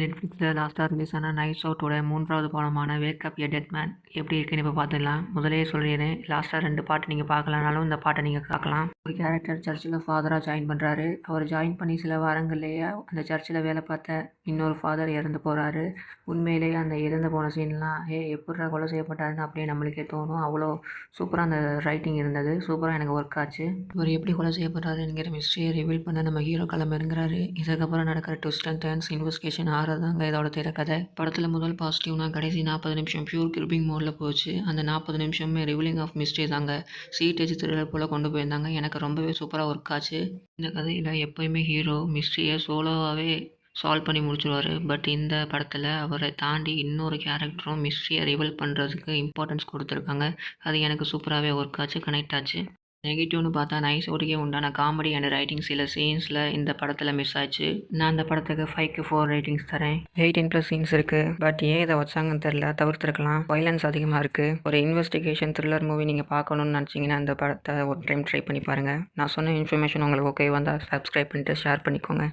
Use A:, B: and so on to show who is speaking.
A: நெட்ஃப்ளிக்ஸில் லாஸ்ட்டாக ரிலீஸ் ஆன நைட்ஸ் அவுட்டோட மூன்றாவது படமான wake up a dead man எப்படி இருக்குன்னு இப்போ பார்த்துக்கலாம் முதலே சொல்லிடுறேன். லாஸ்ட்டாக ரெண்டு பாட்டு நீங்கள் பார்க்கலனாலும் இந்த பாட்டை நீங்கள் பார்க்கலாம் ஒரு கேரக்டர் சர்ச்சில் ஃபாதராக ஜாயின் பண்ணுறாரு அவர் ஜாயின் பண்ணி சில வாரங்கள்லேயே அந்த சர்ச்சில் வேலை பார்த்த இன்னொரு ஃபாதர் இறந்து போகிறாரு உண்மையிலேயே அந்த இறந்து போன சீன்லாம் ஏ எப்படிடா கொலை செய்யப்பட்டாருன்னு அப்படியே நம்மளுக்கே தோணும். அவ்வளோ சூப்பராக அந்த ரைட்டிங் இருந்தது. சூப்பராக எனக்கு ஒர்க் ஆச்சு. இவர் எப்படி கொலை செய்யப்படுறாருங்கிற மிஸ்ட்ரியை ரிவீல் பண்ண நம்ம ஹீரோ கிளம்பிருங்கிறாரு இதுக்கப்புறம் நடக்கிற ட்விஸ்ட் அண்ட் டேன்ஸ் இன்வெஸ்டிகேஷன் தாங்க இதோட திரைக்கதை. படத்தில் முதல் பாசிட்டிவ்னா கடைசி நாற்பது நிமிஷம் பியூர் கிரிப்பிங் மோடில் போச்சு. அந்த நாற்பது நிமிஷமே ரிவிலிங் ஆஃப் மிஸ்ட்ரி தாங்க. சீட்டேஜ் த்ரில்லர் போல் கொண்டு போயிருந்தாங்க. எனக்கு ரொம்பவே சூப்பராக ஒர்க் ஆச்சு. இந்த கதையில் எப்போயுமே ஹீரோ மிஸ்ட்ரியை சோலோவாகவே சால்வ் பண்ணி முடிச்சிருவார். பட் இந்த படத்தில் அவரை தாண்டி இன்னொரு கேரக்டரும் மிஸ்ட்ரியை ரிவல் பண்ணுறதுக்கு இம்பார்ட்டன்ஸ் கொடுத்துருக்காங்க. அது எனக்கு சூப்பராகவே ஒர்க் ஆச்சு கனெக்ட் ஆச்சு. நெகட்டிவ்னு பார்த்தா நைஸ் ஓடிக்கே உண்டான காமெடி அண்ட் ரைட்டிங் சில சீன்ஸில் இந்த படத்தில் மிஸ் ஆச்சு. நான் அந்த படத்துக்கு ஃபைவ்க்கு ஃபோர் ரேட்டிங்ஸ் தரேன். எயிட்டின் ப்ளஸ் சீன்ஸ் இருக்குது பட் ஏன் இதை வச்சாங்கன்னு தெரில தவிர்த்துருக்கலாம். வைலன்ஸ் அதிகமாக இருக்குது ஒரு இன்வெஸ்டிகேஷன் த்ரில்லர் மூவி நீங்கள் பார்க்கணுன்னு நினச்சிங்கன்னா அந்த படத்தை ஒரு டைம் ட்ரை பண்ணி பாருங்கள் நான் சொன்ன இன்ஃபர்மேஷன் உங்களுக்கு ஓகே வந்தால் சப்ஸ்கிரைப் பண்ணிட்டு ஷேர் பண்ணிக்கோங்க.